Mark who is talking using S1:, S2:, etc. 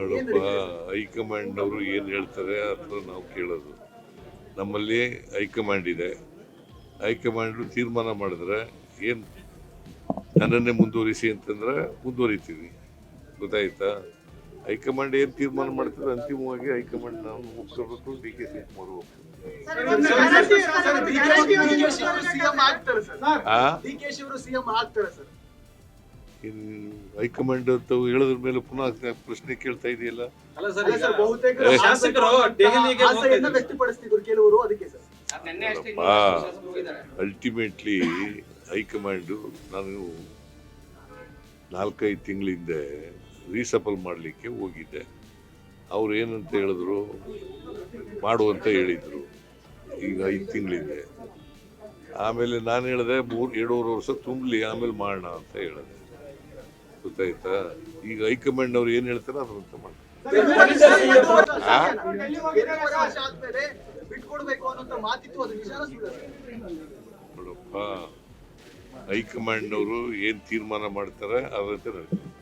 S1: ನೋಡಪ್ಪ
S2: ಹೈಕಮಾಂಡ್ನವರು
S1: ಹೈಕಮಾಂಡ್ ಅವರು ಏನು ಹೇಳ್ತಾರೆ ಅಂತ ನಾವು ಕೇಳೋದು. ನಮ್ಮಲ್ಲಿ ಹೈಕಮಾಂಡ್ ಇದೆ. ಹೈಕಮಾಂಡ್ ತೀರ್ಮಾನ ಮಾಡಿದ್ರೆ ಏನು ನನ್ನನ್ನೇ ಮುಂದುವರಿಸಿ ಅಂತಂದ್ರೆ ಮುಂದುವರಿತೀವಿ. ಗೊತ್ತಾಯ್ತಾ? ಹೈಕಮಾಂಡ್ ಏನು ತೀರ್ಮಾನ ಮಾಡ್ತಾರೆ ಅಂತಿಮವಾಗಿ ಹೈಕಮಾಂಡ್ ನಾವು ಒಪ್ಕೋಬೇಕು ಡಿ ಕೆ ಶಿವಕುಮಾರ್ ಒಪ್ಕೋಬೇಕು. ಹೈಕಮಾಂಡ್ ಅಂತ ಹೇಳಿದ್ರ ಮೇಲೆ ಪುನಃ ಪ್ರಶ್ನೆ ಕೇಳ್ತಾ ಇದೆಯಲ್ಲ. ಅಲ್ಟಿಮೇಟ್ಲಿ ಹೈಕಮಾಂಡ್ ನಾನು ನಾಲ್ಕೈದು ತಿಂಗಳಿಂದ ರೀಸಫಲ್ ಮಾಡಲಿಕ್ಕೆ ಹೋಗಿದ್ದೆ. ಅವ್ರು ಏನಂತ ಹೇಳಿದ್ರು? ಮಾಡುವಂತ ಹೇಳಿದ್ರು. ಈಗ ಐದು ತಿಂಗಳಿಂದೆ. ಆಮೇಲೆ ನಾನು ಹೇಳಿದೆ ಮೂರು ಎರಡೂವರೆ ವರ್ಷ ತುಂಬಲಿ ಆಮೇಲೆ ಮಾಡೋಣ ಅಂತ ಹೇಳಿದೆ. ಗೊತ್ತಾಯ್ತಾ? ಈಗ ಹೈಕಮಾಂಡ್ ಅವ್ರು ಏನು ಹೇಳ್ತಾರೆ ಅದಂತ ಮಾಡ್ತಾರೆ ಹೈಕಮಾಂಡ್ ಅವರು ಏನ್ ತೀರ್ಮಾನ ಮಾಡ್ತಾರೆ ಅದಂತೆ ನಡೀತದೆ